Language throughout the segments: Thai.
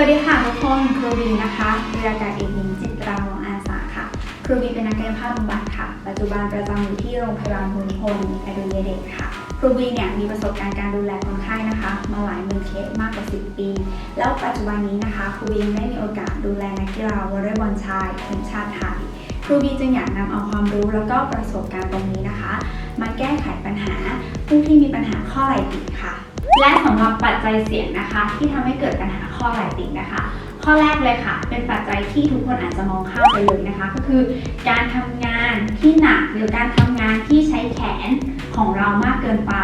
วัสดีค่ะทุกคนครูบีนะคะเรืออากาศเอกหญิงจิตราวงอาสาค่ะ ครูบีเป็นนักกายภาพบำบัดค่ะ ปัจจุบันประจำอยู่ที่โรงพยาบาลภูมิพลอดุลยเดชค่ะ ครูบีเนี่ยมีประสบการณ์การดูแลคนไข้นะคะ มาหลายหมื่นเคสมากกว่า 10 ปี แล้วปัจจุบันนี้นะคะ ครูบีได้มีโอกาสดูแลนักกีฬาวอลเลย์บอลชายทีมชาติไทยครูบีจึงอยากนำเอาความรู้แล้วก็ประสบการณ์ตรงนี้นะคะ มาแก้ไขปัญหาผู้ที่มีปัญหาข้อไหล่ติดค่ะ และสำหรับปัจจัยเสี่ยงนะคะ ที่ทำให้เกิดปัญหาข้อไหล่ติดนะคะ ข้อแรกเลยค่ะ เป็นปัจจัยที่ทุกคนอาจจะมองข้ามไปเลยนะคะ ก็คือการทำงานที่หนักหรือการทำงานที่ใช้แขนของเรามากเกินไป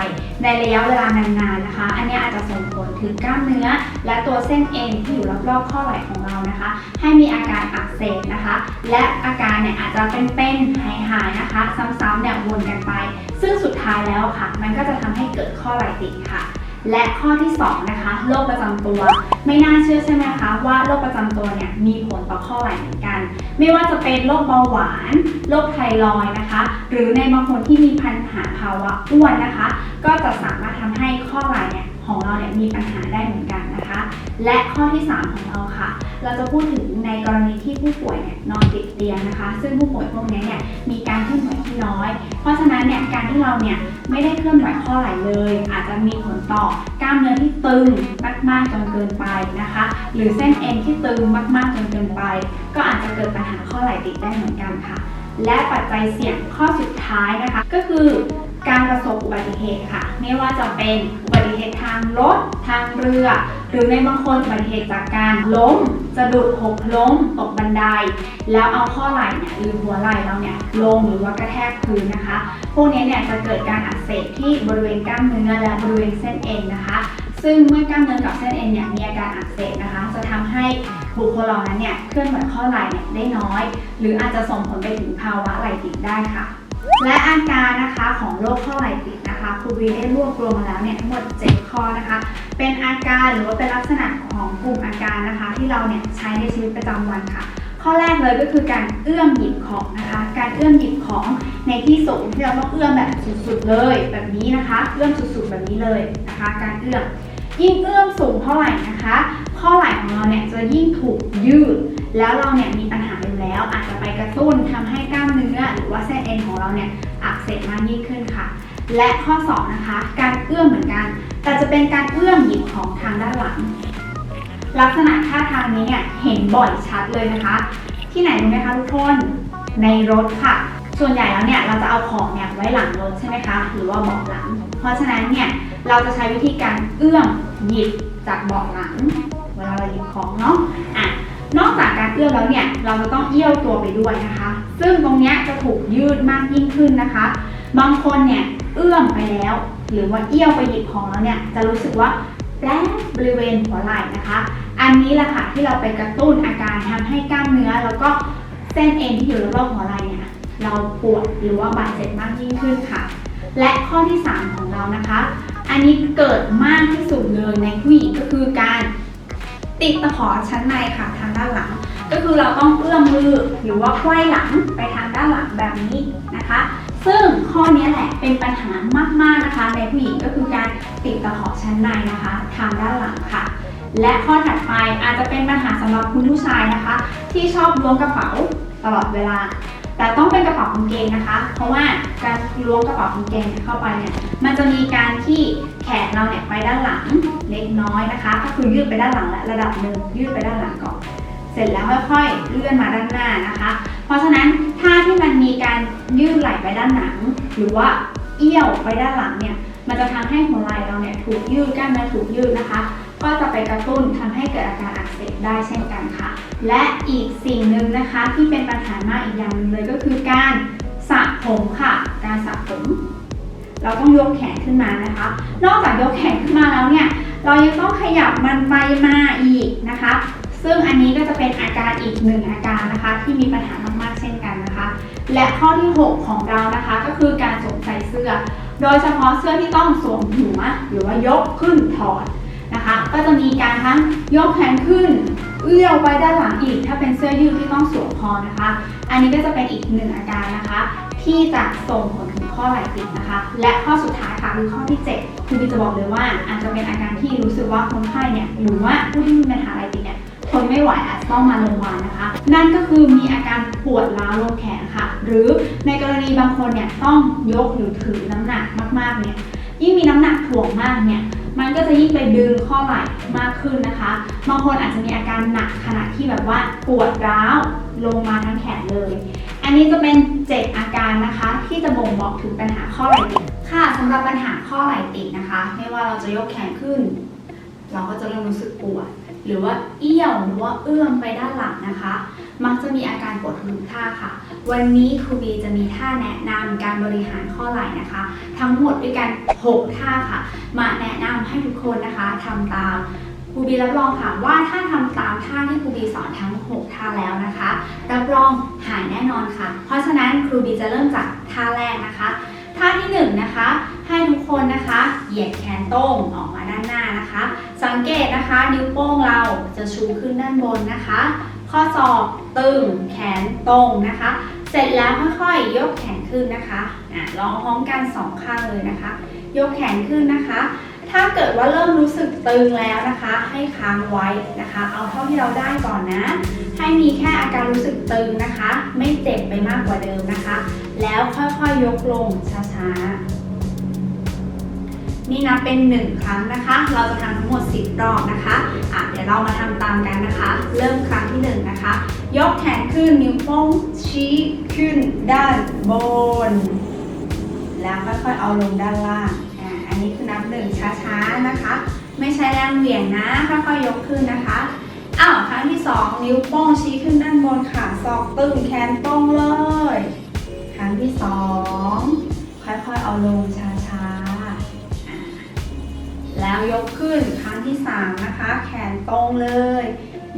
ในระยะเวลานานๆนะคะ อันนี้อาจจะส่งผลถึงกล้ามเนื้อ และตัวเส้นเอ็นที่อยู่รอบๆข้อไหล่ของเรานะคะ ให้มีอาการอักเสบนะคะ และอาการเนี่ยอาจจะเป็นๆหายๆนะคะ ซ้ำๆเนี่ยวนกันไป ซึ่งสุดท้ายแล้วค่ะ มันก็จะทำให้เกิดข้อไหล่ติดค่ะ และข้อที่2นะคะโรคประจำตัว ไม่น่าเชื่อใช่ไหมคะว่าโรคประจำตัวเนี่ยมีผลต่อข้อไหล่เหมือนกัน ไม่ว่าจะเป็นโรคเบาหวานโรคไทรอยนะคะ หรือในบางคนที่มีปัญหาภาวะอ้วนนะคะ ก็จะสามารถทำให้ข้อไหล่เนี่ย ของเราเนี่ยมีปัญหาได้เหมือนกันนะคะ และข้อที่ 3 ของเราค่ะ เราจะพูดถึงในกรณีที่ผู้ป่วยเนี่ยนอนติดเตียงนะคะ ซึ่งผู้ป่วยพวกนี้เนี่ยมีการเคลื่อนไหวที่น้อย เพราะฉะนั้นเนี่ยการที่เราเนี่ยไม่ได้เคลื่อนไหวข้อไหล่เลย อาจจะมีผลต่อกล้ามเนื้อที่ตึงมากๆจนเกินไปนะคะ หรือเส้นเอ็นที่ตึงมากๆจนเกินไป ก็อาจจะเกิดปัญหาข้อไหล่ติดได้เหมือนกันค่ะ และปัจจัยเสี่ยงข้อสุดท้ายนะคะ ก็คือ การประสบอุบัติเหตุค่ะ ไม่ว่าจะเป็นอุบัติเหตุทางรถทางเรือ หรือในบางคนอุบัติเหตุจากการล้มสะดุดหกล้มตกบันได แล้วเอาข้อไหล่เนี่ยหรือหัวไหล่เราเนี่ยลงหรือว่ากระแทกพื้นนะคะ พวกนี้เนี่ยจะเกิดการอักเสบที่บริเวณกล้ามเนื้อและบริเวณเส้นเอ็นนะคะ ซึ่งเมื่อกล้ามเนื้อกับเส้นเอ็นเนี่ยมีอาการอักเสบนะคะ จะทำให้บุคคลเหล่านั้นเนี่ยเคลื่อนไหวข้อไหล่เนี่ยได้น้อย หรืออาจจะส่งผลไปถึงภาวะไหล่ติดได้ค่ะ และอาการนะคะของโรคข้อไหล่ติดนะคะครูวีได้รวบรวมมาแล้วเนี่ยทั้งหมด 7 ข้อนะคะ เป็นอาการหรือว่าเป็นลักษณะของกลุ่มอาการนะคะ ที่เราเนี่ยใช้ในชีวิตประจำวันค่ะ ข้อแรกเลยก็คือการเอื้อมหยิบของนะคะ การเอื้อมหยิบของในที่สูงที่เราต้องเอื้อมแบบสุดๆเลยแบบนี้นะคะ เอื้อมสุดๆแบบนี้เลยนะคะ การเอื้อม ยิ่งเอื้อมสูงเท่าไหร่นะคะ ข้อไหล่ของเราเนี่ยจะยิ่งถูกยืด แล้วเราเนี่ยมีปัญหาอยู่แล้ว อาจจะไปกระตุ้นทำให้กล้ามเนื้อหรือว่าเส้นเอ็นของเราเนี่ยอักเสบมากยิ่งขึ้นค่ะ และข้อ2นะคะ การเอื้อมเหมือนกัน แต่จะเป็นการเอื้อมหยิบของทางด้านหลัง ลักษณะท่าทางนี้เนี่ยเห็นบ่อยชัดเลยนะคะ ที่ไหนรู้ไหมคะทุกคนในรถค่ะส่วนใหญ่แล้วเนี่ยเราจะเอาของเนี่ยไว้หลังรถใช่ไหมคะ หรือว่าเบาะหลัง เพราะฉะนั้นเนี่ย เราจะใช้วิธีการเอื้อมหยิบจากเบาะหลัง เวลาเราหยิบของเนาะอะนอกจากการเอื้อมแล้วเนี่ยเราจะต้องเอี้ยวตัวไปด้วยนะคะ ซึ่งตรงเนี้ยจะถูกยืดมากยิ่งขึ้นนะคะ บางคนเนี่ยเอื้อมไปแล้ว หรือว่าเอี้ยวไปหยิบของแล้วเนี่ยจะรู้สึกว่าแป๊บบริเวณหัวไหล่นะคะ อันนี้แหละค่ะที่เราไปกระตุ้นอาการทำให้กล้ามเนื้อ แล้วก็เส้นเอ็นที่อยู่รอบหัวไหล่เนี่ยเราปวดหรือว่าบาดเจ็บมากยิ่งขึ้นค่ะ และข้อที่ 3 ของเรานะคะ อันนี้เกิดมากที่สุดเลยในผู้หญิงก็คือการติดตะขอชั้นในค่ะทางด้านหลัง ก็คือเราต้องเอื้อมมือหรือว่าไขว้หลังไปทางด้านหลังแบบนี้นะคะ ซึ่งข้อนี้แหละเป็นปัญหามากๆนะคะ ในผู้หญิงก็คือการติดตะขอชั้นในนะคะ ทางด้านหลังค่ะ และข้อถัดไปอาจจะเป็นปัญหาสำหรับคุณผู้ชายนะคะ ที่ชอบล้วงกระเป๋าตลอดเวลา แต่ต้องเป็นกระเป๋ากางเกงนะคะ เพราะว่าการล้วงกระเป๋ากางเกงเข้าไปเนี่ย มันจะมีการที่แขนเราเนี่ยไปด้านหลังเล็กน้อยนะคะ ก็คือยืดไปด้านหลังและระดับหนึ่งยืดไปด้านหลังก่อน เสร็จแล้วค่อยๆเลื่อนมาด้านหน้านะคะ เพราะฉะนั้นท่าที่มันมีการยืดไหล่ไปด้านหลัง หรือว่าเอี้ยวไปด้านหลังเนี่ย มันจะทำให้หัวไหล่เราเนี่ยถูกยืดกล้ามเนื้อถูกยืดนะคะ ก็จะไปกระตุ้นทำให้เกิดอาการอักเสบได้เช่นกัน และอีกสิ่งหนึ่งนะคะที่เป็นปัญหามากอีกอย่างนึงเลยก็คือการสระผมค่ะ การสระผม เราต้องยกแขนขึ้นมานะคะ นอกจากยกแขนขึ้นมาแล้วเนี่ย เรายังต้องขยับมันไปมาอีกนะคะ ซึ่งอันนี้ก็จะเป็นอาการอีกหนึ่งอาการนะคะ ที่มีปัญหามากๆเช่นกันนะคะ และข้อที่ 6 ของเรานะคะก็คือการสวมใส่เสื้อ โดยเฉพาะเสื้อที่ต้องสวมหัวหรือว่ายกขึ้นถอดนะคะ ก็จะมีการทั้งยกแขนขึ้น เอื้ยวไปด้านหลังอีก ถ้าเป็นเสื้อยืดที่ต้องสวมคอนะคะ อันนี้ก็จะเป็นอีกหนึ่งอาการนะคะ ที่จะส่งผลถึงข้อไหล่ติดนะคะ และข้อสุดท้ายค่ะคือข้อที่ 7 คือพี่จะบอกเลยว่า อาจจะเป็นอาการที่รู้สึกว่าคนไข้เนี่ยหรือว่าผู้ที่มีปัญหาไหล่ติดเนี่ยทนไม่ไหวอาจจะต้องมาโรงพยาบาลนะคะ นั่นก็คือมีอาการปวดร้าวลงแขนค่ะ หรือในกรณีบางคนเนี่ยต้องยกหรือถือน้ำหนักมากๆเนี่ย ยิ่งมีน้ำหนักถ่วงมากเนี่ยมันก็จะยิ่งไปดึงข้อไหล่มากขึ้นนะคะบางคนอาจจะมีอาการหนักขณะที่แบบว่าปวดร้าวลงมาทั้งแขนเลย อันนี้จะเป็นเจ็ดอาการนะคะที่จะบ่งบอกถึงปัญหาข้อไหล่ติดค่ะสำหรับปัญหาข้อไหล่ติดนะคะ ไม่ว่าเราจะยกแขนขึ้น เราก็จะเริ่มรู้สึกปวด หรือว่าเอี้ยวหรือว่าเอื้อมไปด้านหลังนะคะ มักจะมีอาการปวดทุกท่าค่ะ วันนี้ครูบีจะมีท่าแนะนำการบริหารข้อไหล่นะคะ ทั้งหมดด้วยกัน 6 ท่าค่ะ มาแนะนำให้ทุกคนนะคะทำตามครูบีรับรองค่ะว่าถ้าทำตามท่าที่ครูบีสอนทั้ง 6 ท่าแล้วนะคะรับรองหายแน่นอนค่ะ เพราะฉะนั้นครูบีจะเริ่มจากท่าแรกนะคะ ท่าที่1นงนะคะ ให้ทุกคนนะคะ เหยียดแขนตรงออกมาด้านหน้านะคะ สังเกตนะคะนิ้วโป้งเราจะชูขึ้นด้านบนนะคะ ข้อศอกตึงแขนตรงนะคะ เสร็จแล้วค่อยๆยกแขนขึ้นนะคะอะลองพร้อมกันสองข้างเลยนะคะ ยกแขนขึ้นนะคะ ถ้าเกิดว่าเริ่มรู้สึกตึงแล้วนะคะ ให้ค้างไว้นะคะ เอาเท่าที่เราได้ก่อนนะ ให้มีแค่อาการรู้สึกตึงนะคะ ไม่เจ็บไปมากกว่าเดิมนะคะ แล้วค่อยๆยกลงช้าๆ นี่นับเป็น 1 ครั้งนะคะ เราจะทำทั้งหมด 10 รอบนะคะอะเดี๋ยวเรามาทำตามกันนะคะ เริ่มครั้งที่ 1 นะคะ ยกแขนขึ้นนิ้วโป้งชี้ขึ้นด้านบน แล้วค่อยๆเอาลงด้านล่าง อันนี้คือนับหนึ่งช้าๆนะคะ ไม่ใช้แรงเหวี่ยงนะค่อยๆยกขึ้นนะคะอ้าวครั้งที่ 2 นิ้วโป้งชี้ขึ้นด้านบนค่ะศอกตึงแขนตรงเลย ครั้งที่ 2 ค่อยๆเอาลงช้าๆแล้วยกขึ้นครั้งที่ 3 นะคะ แขนตรงเลย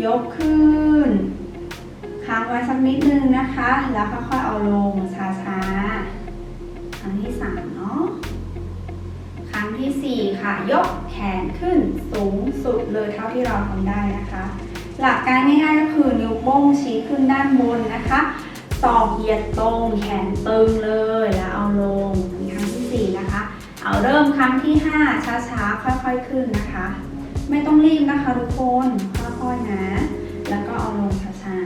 ยกขึ้นค้างไว้สักนิดนึงนะคะ แล้วค่อยๆเอาลงช้าๆ ทีสี่ 4 ค่ะ ยกแขนขึ้นสูงสุดเลยเท่าที่เราทำได้นะคะ หลักการง่ายๆก็คือนิ้วโป้งชี้ขึ้นด้านบนนะคะศอกเหยียดตรงแขนตึงเลยแล้วเอาลงครั้งที่ 4 นะคะ เอาเริ่มครั้งที่ 5 ช้าๆ ค่อยๆขึ้นนะคะ ไม่ต้องรีบนะคะทุกคนค่อยๆนะ แล้วก็เอาลงช้า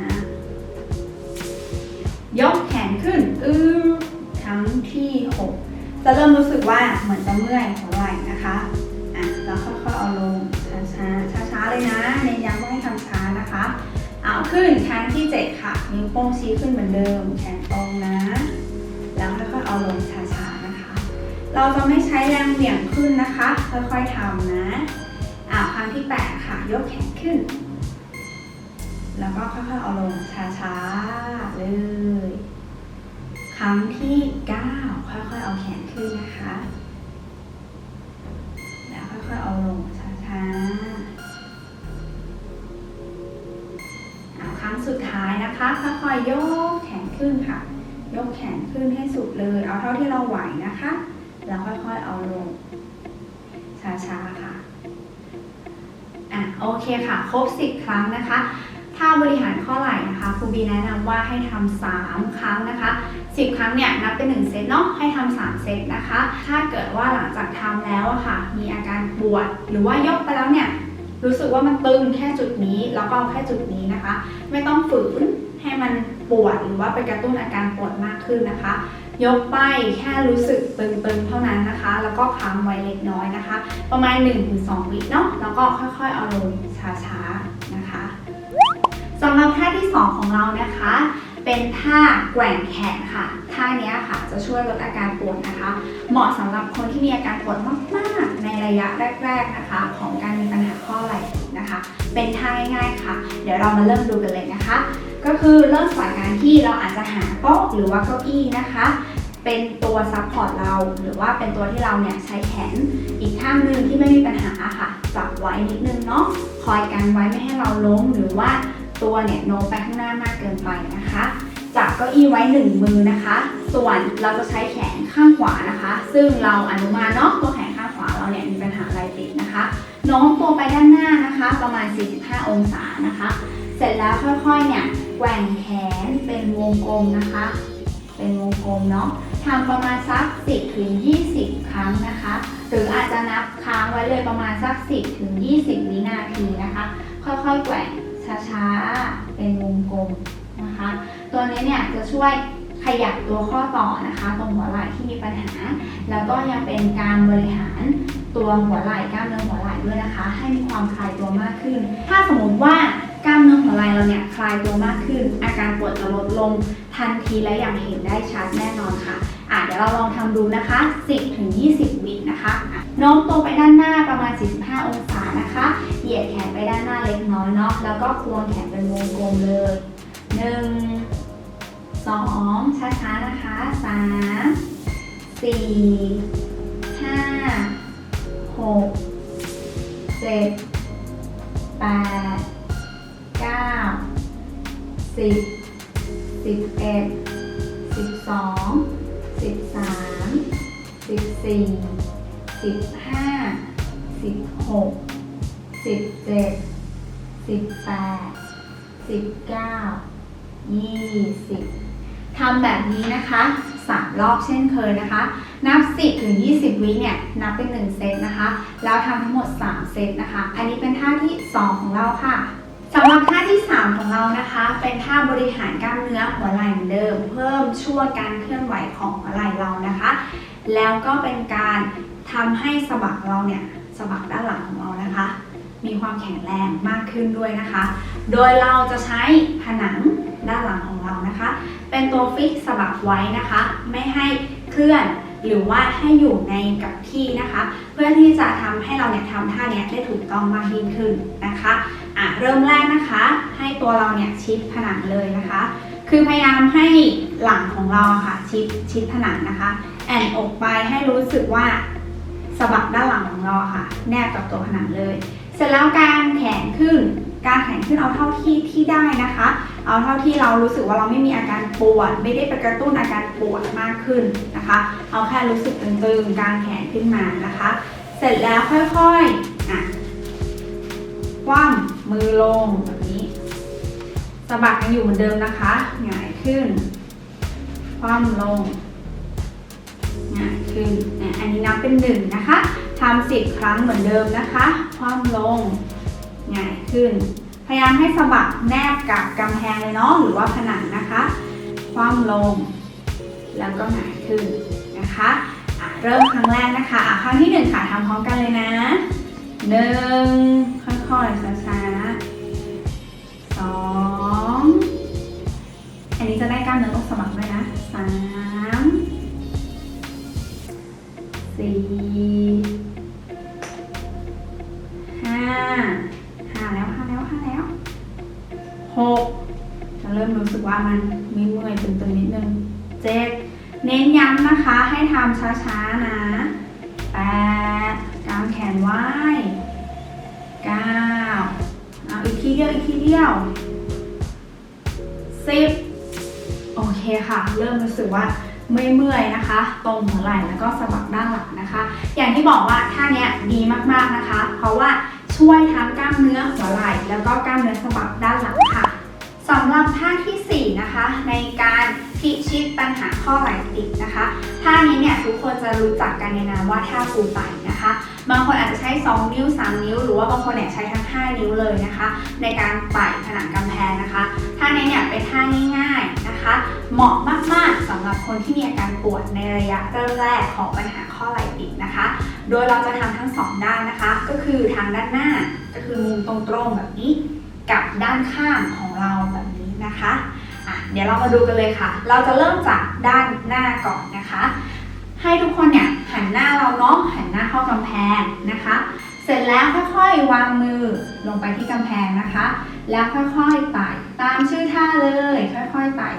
ๆยกแขนขึ้นอื้อครั้งที่ 6 จะเริ่มรู้สึกว่าเหมือนจะเมื่อยหัวไหล่นะคะอะแล้วค่อยๆเอาลงช้าๆช้าๆเลยนะเน้นย้ำว่าให้ทำช้านะคะเอาขึ้นครั้งที่7ค่ะนิ้วโป้งชี้ขึ้นเหมือนเดิมแขนตรงนะ แล้วค่อยๆเอาลงช้าๆนะคะ เราจะไม่ใช้แรงเหวี่ยงขึ้นนะคะ ค่อยๆทำนะอ่าครั้งที่8ค่ะยกแขนขึ้น แล้วก็ค่อยๆเอาลงช้าๆเลยครั้งที่9ค่อยๆ เอาแขนขึ้นนะคะ แล้วค่อยๆเอาลงช้าๆเอาครั้งสุดท้ายนะคะ ค่อยๆยกแขนขึ้นค่ะ ยกแขนขึ้นให้สุดเลย เอาเท่าที่เราไหวนะคะ แล้วค่อยๆเอาลง ช้าๆค่ะ อะโอเคค่ะ ครบ10ครั้งนะคะ ถ้าบริหารข้อไหล่นะคะครูบีแนะนำว่าให้ทำ3ครั้งนะคะ 10 ครั้งเนี่ยนับเป็น 1 เซตเนาะให้ทำ3เซตนะคะ ถ้าเกิดว่าหลังจากทำแล้วอะค่ะ มีอาการปวด หรือว่ายกไปแล้วเนี่ยรู้สึกว่ามันตึงแค่จุดนี้แล้วก็แค่จุดนี้นะคะ ไม่ต้องฝืนให้มันปวดหรือว่าไปกระตุ้นอาการปวดมากขึ้นนะคะ ยกไปแค่รู้สึกตึงๆเท่านั้นนะคะ แล้วก็ค้างไว้เล็กน้อยนะคะ ประมาณ 1-2 วิเนาะแล้วก็ค่อยๆเอาลงช้าๆนะคะสำหรับท่าที่ 2 ของเรานะคะ เป็นท่าแกว่งแขนค่ะ ท่านี้ค่ะจะช่วยลดอาการปวดนะคะ เหมาะสำหรับคนที่มีอาการปวดมากๆ ในระยะแรก ๆนะคะ ของการมีปัญหาข้อไหล่นะคะ เป็นท่าง่ายๆค่ะ เดี๋ยวเรามาเริ่มดูกันเลยนะคะ ก็คือเริ่มจากการที่เราอาจจะหาโต๊ะหรือว่าเก้าอี้นะคะ เป็นตัวซัพพอร์ตเรา หรือว่าเป็นตัวที่เราเนี่ยใช้แขนอีกข้างหนึ่งที่ไม่มีปัญหาค่ะจับไว้นิดนึงเนาะคอยกันไว้ไม่ให้เราล้มหรือว่า ตัวเนี่ยโน้มไปข้างหน้ามากเกินไปนะคะ จับเก้าอี้ไว้หนึ่งมือนะคะ ส่วนเราจะใช้แขนข้างขวานะคะ ซึ่งเราอนุมานเนาะตัวแขนข้างขวาเราเนี่ยมีปัญหาไรติดนะคะโน้มตัวไปด้านหน้านะคะ ประมาณ 45 องศานะคะ เสร็จแล้วค่อยๆเนี่ยแกว่งแขนเป็นวงกลมนะคะ เป็นวงกลมเนาะทำประมาณสัก 10ถึง20 ครั้งนะคะ หรืออาจจะนับค้างไว้เลยประมาณสัก 10ถึง20 วินาทีนะคะ ค่อยๆแกว่ง ช้าๆ เป็นวงกลมนะคะ ตัวนี้เนี่ยจะช่วยขยับตัวข้อต่อนะคะ ตรงหัวไหล่ที่มีปัญหา แล้วก็ยังเป็นการบริหารตัวหัวไหล่กล้ามเนื้อหัวไหล่ด้วยนะคะ ให้มีความคลายตัวมากขึ้น ถ้าสมมติว่ากล้ามเนื้อหัวไหล่เราเนี่ยคลายตัวมากขึ้น อาการปวดจะลดลงทันทีและอย่างเห็นได้ชัดแน่นอนค่ะ อะเดี๋ยวเราลองทำดูนะคะ 10ถึง20 วินะคะโน้มตัวไปด้านหน้าประมาณ 45 องศานะคะ เหยียดแขนไปด้านหน้าเล็กน้อยเนาะแล้วก็ควงแขนเป็นวงกลมเลย1 2ช้าๆนะคะ3 4 5 6 7 8 9 10 11สิบสอง สิบสามสิบสี่สิบห้าสิบหกสิบเจ็ดสิบแปดสิบเก้ายี่สิบทำแบบนี้นะคะสามรอบเช่นเคยนะคะ นับ 10 ถึง 20 วิเนี่ย นับเป็น 1 เซตนะคะ แล้วทำทั้งหมด 3 เซตนะคะ อันนี้เป็นท่าที่ 2 ของเราค่ะ สำหรับท่าที่ 3 ของเรานะคะ เป็นท่าบริหารกล้ามเนื้อหัวไหล่เหมือนเดิม เพิ่มช่วงการเคลื่อนไหวของหัวไหล่เรานะคะ แล้วก็เป็นการทำให้สะบักเราเนี่ยสะบักด้านหลังของเรานะคะ มีความแข็งแรงมากขึ้นด้วยนะคะ โดยเราจะใช้ผนังด้านหลังของเรานะคะ เป็นตัวฟิกสะบักไว้นะคะ ไม่ให้เคลื่อนหรือว่าให้อยู่ในกับที่นะคะ เพื่อที่จะทำให้เราเนี่ยทำท่าเนี้ยได้ถูกต้องมากยิ่งขึ้นนะคะ อะเริ่มแรกนะคะ ให้ตัวเราเนี่ยชิดผนังเลยนะคะ คือพยายามให้หลังของเราค่ะชิดชิดผนังนะคะ แอนอกไปให้รู้สึกว่าสะบักด้านหลังของเราค่ะ แนบกับตัวผนังเลย เสร็จแล้วการแขนขึ้นการแขนขึ้นเอาเท่าที่ที่ได้นะคะ เอาเท่าที่เรารู้สึกว่าเราไม่มีอาการปวด ไม่ได้ไปกระตุ้นอาการปวดมากขึ้นนะคะ เอาแค่รู้สึกตึงๆ กางแขนขึ้นมานะคะ เสร็จแล้วค่อยๆอะ ว่ำมือลงแบบนี้สะบักยังอยู่เหมือนเดิมนะคะหงายขึ้น คว่ำลงหงายขึ้นอันนี้นับเป็นหนึ่งนะคะทำสิบครั้งเหมือนเดิมนะคะ คว่ำลงหงายขึ้น พยายามให้สะบักแนบกับกำแพงเลยเนาะหรือว่าผนังนะคะ คว่ำลง แล้วก็หงายขึ้นนะคะะเริ่มครั้งแรกนะคะะครั้งที่หนึ่งค่ะทำพร้อมกันเลยนะหนึ่ง เมื่อยนะคะ ตรงหัวไหล่แล้วก็สะบักด้านหลังนะคะ อย่างที่บอกว่าท่าเนี้ยดีมากๆนะคะ เพราะว่าช่วยทั้งกล้ามเนื้อหัวไหล่แล้วก็กล้ามเนื้อสะบักด้านหลังค่ะสำหรับท่าทีสี่4 นะคะ ในการ พิชิตปัญหาข้อไหล่ติดนะคะท่านี้เนี่ยทุกคนจะรู้จักกันในนามว่าท่าปูไตนะคะ บางคนอาจจะใช้ 2 นิ้ว 3 นิ้ว หรือว่าบางคนเนี่ยใช้ทั้ง 5 นิ้วเลยนะคะ ในการไต่ผนังกำแพงนะคะท่านี้เนี่ยเป็นท่าง่ายๆนะคะ เหมาะมากๆสำหรับคนที่มีอาการปวดในระยะเริ่มแรกของปัญหาข้อไหล่ติดนะคะ โดยเราจะทำทั้งสองด้านนะคะ ก็คือทางด้านหน้าก็คือมุมตรงๆแบบนี้ กับด้านข้างของเราแบบนี้นะคะ เดี๋ยวเรามาดูกันเลยค่ะ เราจะเริ่มจากด้านหน้าก่อนนะคะ ให้ทุกคนเนี่ยหันหน้าเราเนาะหันหน้าเข้ากำแพงนะคะ เสร็จแล้วค่อยๆวางมือลงไปที่กำแพงนะคะ แล้วค่อยๆไต่ตามชื่อท่าเลย ค่อยๆไต่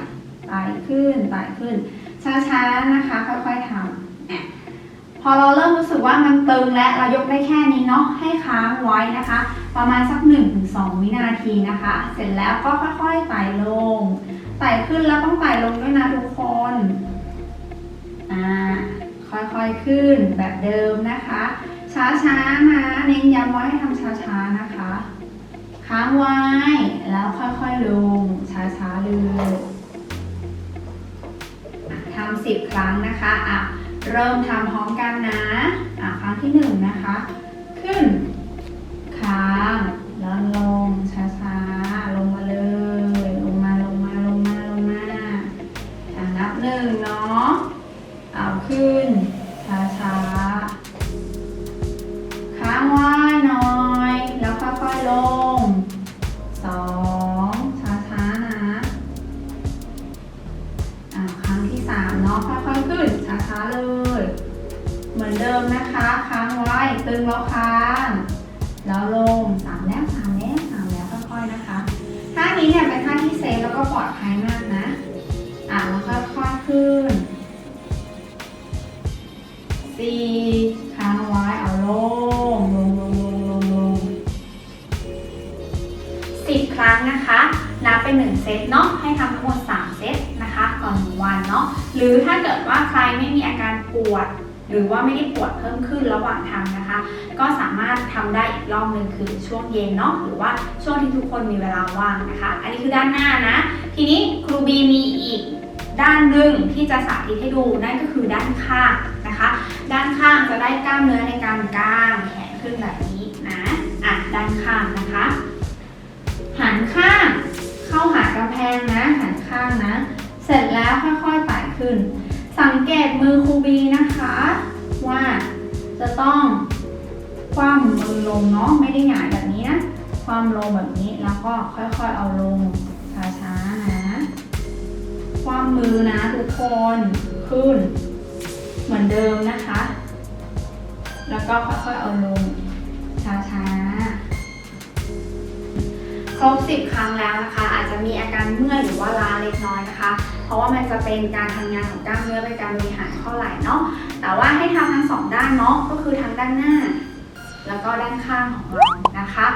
ไต่ขึ้นไต่ขึ้น ช้าๆนะคะ ค่อยๆทำพอเราเริ่มรู้สึกว่ามันตึงและเรายกได้แค่นี้เนาะให้ค้างไว้นะคะ ประมาณสัก 1-2 วินาทีนะคะ เสร็จแล้วก็ค่อยๆไต่ลง ไต่ขึ้นแล้วต้องไต่ลงด้วยนะทุกคนอ่าค่อยๆขึ้นแบบเดิมนะคะ ช้าๆนะเน้นย้ำไว่าให้ทำช้าๆนะคะ ค้างไว้แล้วค่อยๆลง ช้าๆเลยอะทำสิบครั้งนะคะอะเริ่มทำพร้อมกันนะอะครั้งที่หนึ่งนะคะ ขึ้น ค้าง ตึงแล้วค้างแล้วลงสามแล้วสามแล้วสามแล้วค่อยๆนะคะท่านี้เนี่ยเป็นท่าที่เซฟแล้วก็ปลอดภัยมากนะอะแล้วค่อยๆขึ้นสี่ค้างไว้เอาลงลงลงลงลงลงสิบครั้งนะคะนับเป็นหนึ่งเซตเนาะให้ทำทั้งหมดสามเซตนะคะก่อนหนึ่งวันเนาะหรือถ้าเกิดว่าใครไม่มีอาการปวด หรือว่าไม่ได้ปวดเพิ่มขึ้นระหว่างทำนะคะ ก็สามารถทำได้อีกรอบหนึ่งคือช่วงเย็นเนาะหรือว่าช่วงที่ทุกคนมีเวลาว่างนะคะ อันนี้คือด้านหน้านะ ทีนี้ครูบีมีอีกด้านหนึ่งที่จะสาธิตให้ดูนั่นก็คือด้านข้างนะคะ ด้านข้างจะได้กล้ามเนื้อในการกางแขนขึ้นแบบนี้นะอะด้านข้างนะคะ หันข้างเข้าหากำแพงนะ หันข้างนะ เสร็จแล้วค่อยๆไต่ขึ้น สังเกตมือครูบีนะคะ ว่าจะต้องคว่ำมือลงเนาะไม่ได้หงายแบบนี้นะคว่ำลงแบบนี้แล้วก็ค่อยๆเอาลงช้าๆนะคว่ำมือนะทุกคนขึ้น เหมือนเดิมนะคะ แล้วก็ค่อยๆเอาลงช้าๆครบ10ครั้งแล้วนะคะ อาจจะมีอาการเมื่อยหรือว่าล้าเล็กน้อยนะคะ ราะว่ามันจะเป็นการทำงานของกล้ามเนื้อเป็นการบริหารข้อไหล่เนาะแต่ว่าให้ทำทั้งสองด้านเนาะก็คือทั้งด้านหน้า แล้วก็ด้านข้างของเรานะคะ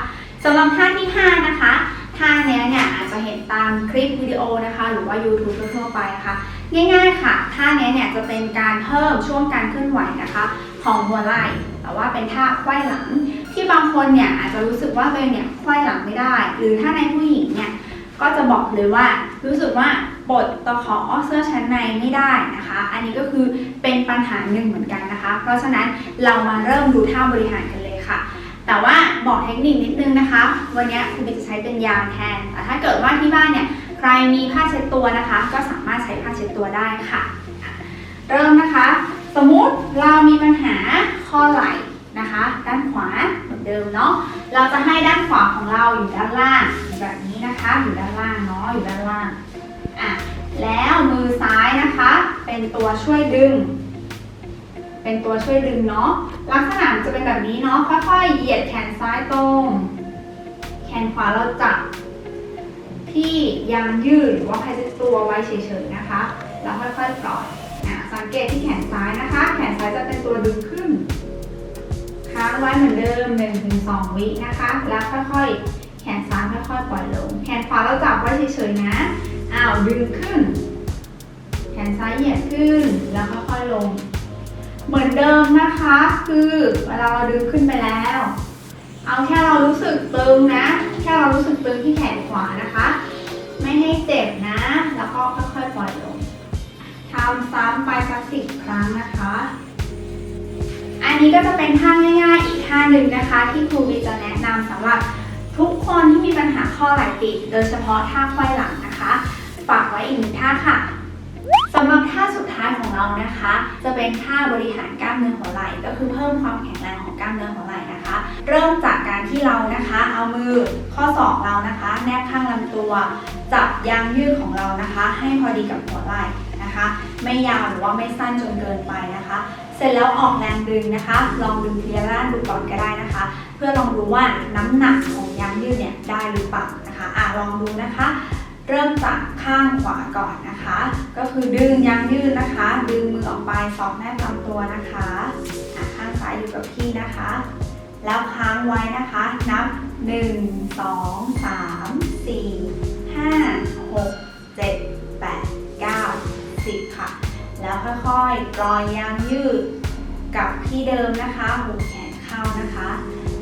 สำหรับท่าที่ 5 นะคะท่าเนี้ยเนี่ยอาจจะเห็นตามคลิปวิดีโอนะคะ หรือว่า YouTube ทั่วๆไปนะคะง่ายๆค่ะท่าเนี้ยเนี่ยจะเป็นการเพิ่มช่วงการเคลื่อนไหวนะคะ ของหัวไหล่ แต่ว่าเป็นท่าไขว้หลัง ที่บางคนเนี่ยอาจจะรู้สึกว่าตัวเองเนี่ยไขว้หลังไม่ได้ หรือถ้าในผู้หญิงเนี่ยก็จะบอกเลยว่ารู้สึกว่า ปลดตะขอเสื้อชั้นในไม่ได้นะคะ อันนี้ก็คือเป็นปัญหาหนึ่งเหมือนกันนะคะ เพราะฉะนั้นเรามาเริ่มดูท่าบริหารกันเลยค่ะ แต่ว่าบอกเทคนิคนิดนึงนะคะ วันนี้คุณบิจะใช้เป็นยางแทน แต่ถ้าเกิดว่าที่บ้านเนี่ยใครมีผ้าเช็ดตัวนะคะ ก็สามารถใช้ผ้าเช็ดตัวได้ค่ะ เริ่มนะคะ สมมุติเรามีปัญหาข้อไหล่นะคะ ด้านขวาเหมือนเดิมเนาะ เราจะให้ด้านขวาของเราอยู่ด้านล่างแบบนี้นะคะ อยู่ด้านล่างเนาะ อยู่ด้านล่าง แล้วมือซ้ายนะคะ เป็นตัวช่วยดึง เป็นตัวช่วยดึงเนาะลักษณะจะเป็นแบบนี้เนาะค่อยๆเหยียดแขนซ้ายตรง แขนขวาเราจับที่ยางยืดหรือว่าพายตัวไว้เฉยๆนะคะ แล้วค่อยๆปล่อยอะสังเกตที่แขนซ้ายนะคะ แขนซ้ายจะเป็นตัวดึงขึ้น ค้างไว้เหมือนเดิม1-2วินะคะ แล้วค่อยๆ แขนซ้ายค่อยๆปล่อยลง แขนขวาเราจับไว้เฉยๆนะ อ้าวดึงขึ้น แขนซ้ายเหยียดขึ้น แล้วค่อยๆลง เหมือนเดิมนะคะ คือเวลาเราดึงขึ้นไปแล้ว เอาแค่เรารู้สึกตึงนะ แค่เรารู้สึกตึงที่แขนขวานะคะ ไม่ให้เจ็บนะ แล้วก็ค่อยๆปล่อยลงทำซ้ำไปสักสิบครั้งนะคะ อันนี้ก็จะเป็นท่าง่ายๆ อีกท่าหนึ่งนะคะ ที่ครูบีจะแนะนำสำหรับทุกคนที่มีปัญหาข้อไหล่ติด โดยเฉพาะท่าไขว้หลังนะคะ ท่าค่ะสำหรับท่าสุดท้ายของเรานะคะ จะเป็นท่าบริหารกล้ามเนื้อหัวไหล่ก็คือเพิ่มความแข็งแรงของกล้ามเนื้อหัวไหล่นะคะ เริ่มจากการที่เรานะคะ เอามือข้อศอกเรานะคะ แนบข้างลำตัว จับยางยืดของเรานะคะ ให้พอดีกับหัวไหล่นะคะ ไม่ยาวหรือว่าไม่สั้นจนเกินไปนะคะ เสร็จแล้วออกแรงดึงนะคะ ลองดึงทีละด้านดูก่อนก็ได้นะคะ เพื่อลองดูว่าน้ำหนักของยางยืดเนี่ยได้หรือเปล่านะคะอะลองดูนะคะ เริ่มจากข้างขวาก่อนนะคะ ก็คือดึงยางยืดนะคะ ดึงมือออกไปสองแนบลำตัวนะคะะข้างซ้ายอยู่กับที่นะคะ แล้วค้างไว้นะคะ นับ 1 2 3 4 5 6 7 8 9 10 ค่ะ แล้วค่อยๆปล่อยยางยืดกลับที่เดิมนะคะหุบแขนเข้านะคะ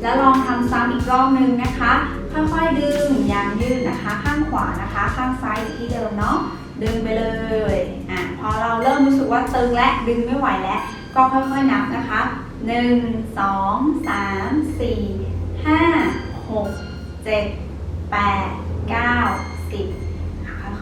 แล้วลองทำซ้ำอีกรอบนึงนะคะ ค่อยๆดึงยางยืดนะคะ ข้างขวานะคะ ข้างซ้ายอยู่ที่เดิมเนาะดึงไปเลยอะพอเราเริ่มรู้สึกว่าตึงและดึงไม่ไหวแล้ว ก็ค่อยๆนับนะคะ 1 2 3 4 5 6 7 8 9 10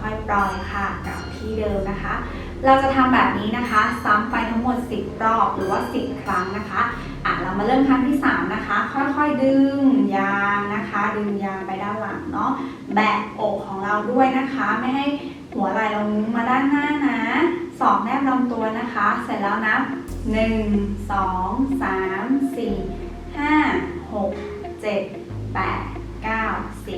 ค่อยๆปล่อยค่ะกลับที่เดิมนะคะ เราจะทำแบบนี้นะคะ ซ้ำไปทั้งหมด 10 รอบหรือว่า 10 ครั้งนะคะอะเรามาเริ่มครั้งที่ 3 นะคะ ค่อยๆดึงยางนะคะ ดึงยางไปด้านหลังเนาะแบกอกของเราด้วยนะคะ ไม่ให้หัวไหล่เรางุ้งมาด้านหน้านะสอบแนบลำตัวนะคะ เสร็จแล้วนะหนึ่งสองสามสี่ห้าหกเจ็ดแปดเก้าสิ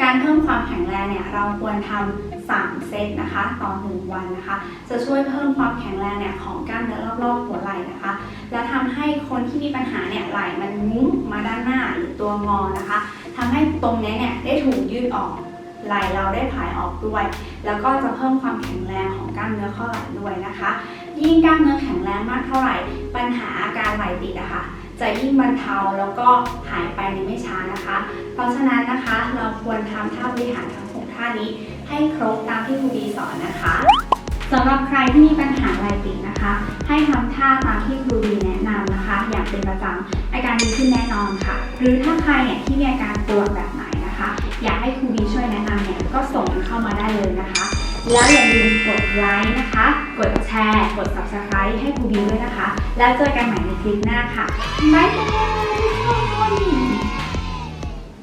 การเพิ่มความแข็งแรงเนี่ยเราควรทำ 3 เซตนะคะต่อ 1 วันนะคะ จะช่วยเพิ่มความแข็งแรงเนี่ยของกล้ามเนื้อรอบๆหัวไหล่นะคะ และทำให้คนที่มีปัญหาเนี่ยไหล่มันงุ้มมาด้านหน้าหรือตัวงอนะคะทำให้ตรงเนี้ยเนี่ยได้ถูกยืดออกไหล่เราได้ผายออกด้วย แล้วก็จะเพิ่มความแข็งแรงของกล้ามเนื้อข้อไหล่ด้วยนะคะ ยิ่งกล้ามเนื้อแข็งแรงมากเท่าไหร่ ปัญหาอาการไหล่ติดอะค่ะจะยิ่งบรรเทาแล้วก็หายไปในไม่ช้านะคะ เพราะฉะนั้นนะคะเราควรทำท่าบริหารทั้งหกท่านี้ ให้ครบตามที่ครูบีสอนนะคะสำหรับใครที่มีปัญหาไหลติดนะคะ ให้ทำท่าตามที่ครูบีแนะนำนะคะ อย่างเป็นประจำอาการดีขึ้นแน่นอนค่ะ หรือถ้าใครเนี่ยที่มีอาการปวดแบบไหนนะคะ อยากให้ครูบีช่วยแนะนำเนี่ยก็ส่งเข้ามาได้เลยนะคะ แล้วอย่าลืมกดไลค์นะคะ กดแชร์ กด subscribe ให้ครูบีด้วยนะคะ แล้วเจอกันใหม่ในคลิปหน้าค่ะบ๊ายบายทุกคน